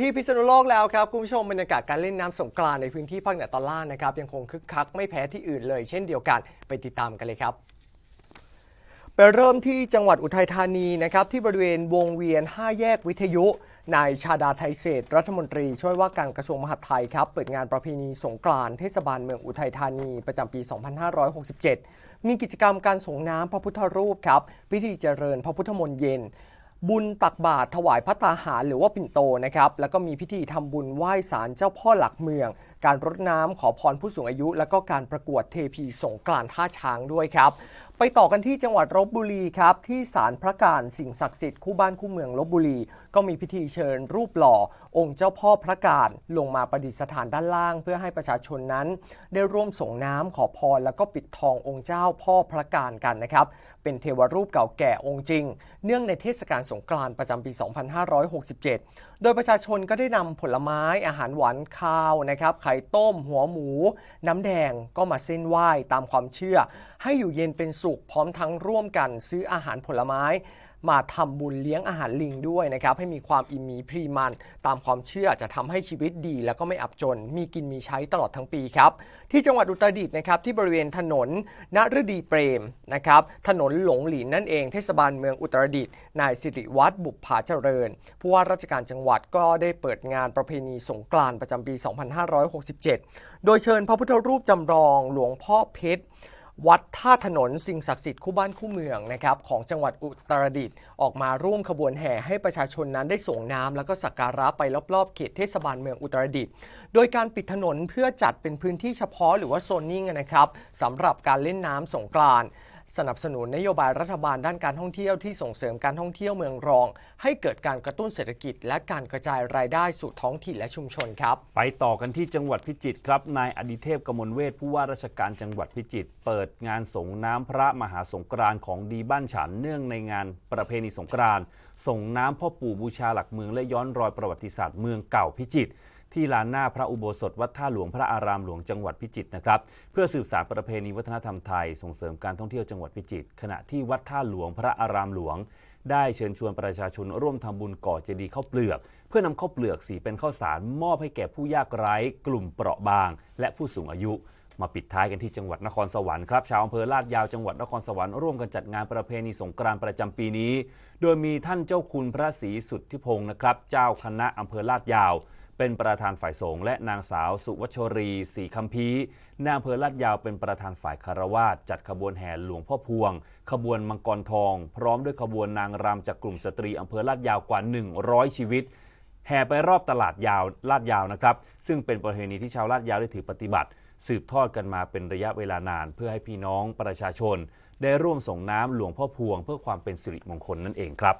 ที่พิษณุโลกแล้วครับคุณผู้ชมบรรยากาศการเล่นน้ำสงกรานในพื้นที่ภาคเหนือตอนล่างนะครับยังคงคึกคักไม่แพ้ที่อื่นเลย เช่นเดียวกันไปติดตามกันเลยครับไปเริ่มที่จังหวัดอุทัยธานีนะครับที่บริเวณวงเวียน 5 แยกวิทยุนายชาดาไทยเศษรัฐมนตรีช่วยว่าการกระทรวงมหาดไทยครับเปิดงานประเพณีสงกรานต์เทศบาลเมืองอุทัยธานีประจำปี 2567 มีกิจกรรมการส่งน้ำพระพุทธรูปครับพิธีเจริญพระพุทธมนต์เย็น บุญตักบาตรถวายพระตาหารหรือว่าปิ่นโตนะครับ แล้วก็มีพิธีทำบุญไหว้ศาลเจ้าพ่อหลักเมือง การรดน้ำขอพรผู้สูงอายุ แล้วก็การประกวดเทพีสงกรานท่าช้างด้วยครับไปต่อกันที่จังหวัดลบบุรีครับที่ศาลพระการสิ่งศักดิ์สิทธิ์คู่บ้านคู่เมืองลบบุรี ก็มีพิธีเชิญรูปหล่อ องค์เจ้าพ่อพระการลงมาประดิษฐานด้านล่าง เพื่อให้ประชาชนนั้น ได้ร่วมส่งน้ำขอพรแล้วก็ปิดทององค์เจ้าพ่อพระการกันนะครับเป็นเทวรูปเก่าแก่องค์จริง เนื่องในเทศกาลสงกรานต์ประจำปี 2567 โดยประชาชนก็ได้นำผลไม้อาหารหวานข้าวนะครับไข่ต้มหัวหมู น้ำแดงก็มาเส้นไหว้ตามความเชื่อ ให้อยู่เย็นเป็นสข พร้อมทั้งร่วมกันซื้ออาหารผลไม้ มาทำบุญเลี้ยงอาหารลิงด้วยนะครับ ให้มีความอิ่มมีพรีมัน ตามความเชื่อจะทำให้ชีวิตดี แล้วก็ไม่อับจน มีกินมีใช้ตลอดทั้งปีครับ ที่จังหวัดอุตรดิตถ์นะครับที่บริเวณถนนนฤดีเปรมนะครับถนนหลงหลินนั่นเองเทศบาลเมืองอุตรดิตถ์นายสิริวัฒน์บุปผาเจริญผู้ว่าราชการจังหวัดก็ได้เปิดงานประเพณีสงกรานต์ประจำปี 2567 โดยเชิญพระพุทธรูปจำลองหลวงพ่อเพชร วัดท่าถนนสิ่งศักดิ์สิทธิ์คู่บ้านคู่เมืองนะครับของจังหวัดอุตรดิตถ์ออกมาร่วมขบวนแห่ให้ประชาชนนั้นได้ส่งน้ำแล้วก็สักการะไปรอบๆเขตเทศบาลเมืองอุตรดิตถ์โดยการปิดถนนเพื่อจัดเป็นพื้นที่เฉพาะหรือว่าโซนนิ่งนะครับสำหรับการเล่นน้ำสงกรานต์ สนับสนุนนโยบายรัฐบาลด้านการท่องเที่ยวที่ส่งเสริมการท่องเที่ยวเมืองรอง ให้เกิดการกระตุ้นเศรษฐกิจ และการกระจายรายได้สู่ท้องถิ่นและชุมชนครับ ไปต่อกันที่จังหวัดพิจิตรครับนายอดิเทพกมลเวทผู้ว่าราชการจังหวัดพิจิตรเปิดงานส่งน้ำพระมหาสงกรานของดีบ้านฉันเนื่องในงานประเพณีสงกรานส่งน้ำพ่อปู่บูชาหลักเมืองและย้อนรอยประวัติศาสตร์เมืองเก่าพิจิตร ที่ลานหน้าพระอุโบสถวัดท่าหลวงพระอารามหลวงจังหวัดพิจิตรนะครับ เพื่อสืบสานประเพณีวัฒนธรรมไทยส่งเสริมการท่องเที่ยวจังหวัดพิจิตรขณะที่วัดท่าหลวงพระอารามหลวง ได้เชิญชวนประชาชนร่วมทำบุญก่อเจดีย์ข้าวเปลือก เพื่อนำข้าวเปลือกสีเป็นข้าวสารมอบให้แก่ผู้ยากไร้ กลุ่มเปราะบาง และผู้สูงอายุมาปิดท้ายกันที่จังหวัดนครสวรรค์ครับชาวอำเภอลาดยาวจังหวัดนครสวรรค์ร่วมกันจัดงานประเพณีสงกรานต์ประจำปีนี้ โดยมีท่านเจ้าคุณพระศรีสุทธิพงศ์นะครับ เจ้าคณะอำเภอลาดยาว เป็นประธานฝ่ายสงฆ์และนางสาวสุวัชรีศรีคัมภีร์นางอำเภอลาดยาวเป็นประธานฝ่ายคารวาสจัดขบวนแห่หลวงพ่อพวง ขบวนมังกรทอง พร้อมด้วยขบวนนางรำจากกลุ่มสตรีอำเภอลาดยาวกว่า 100 ชีวิต แห่ไปรอบตลาดยาวลาดยาวนะครับ ซึ่งเป็นประเพณีที่ชาวลาดยาวได้ถือปฏิบัติ สืบทอดกันมาเป็นระยะเวลานาน เพื่อให้พี่น้องประชาชน ได้ร่วมส่งน้ำหลวงพ่อพวง เพื่อความเป็นสิริมงคลนั่นเองครับ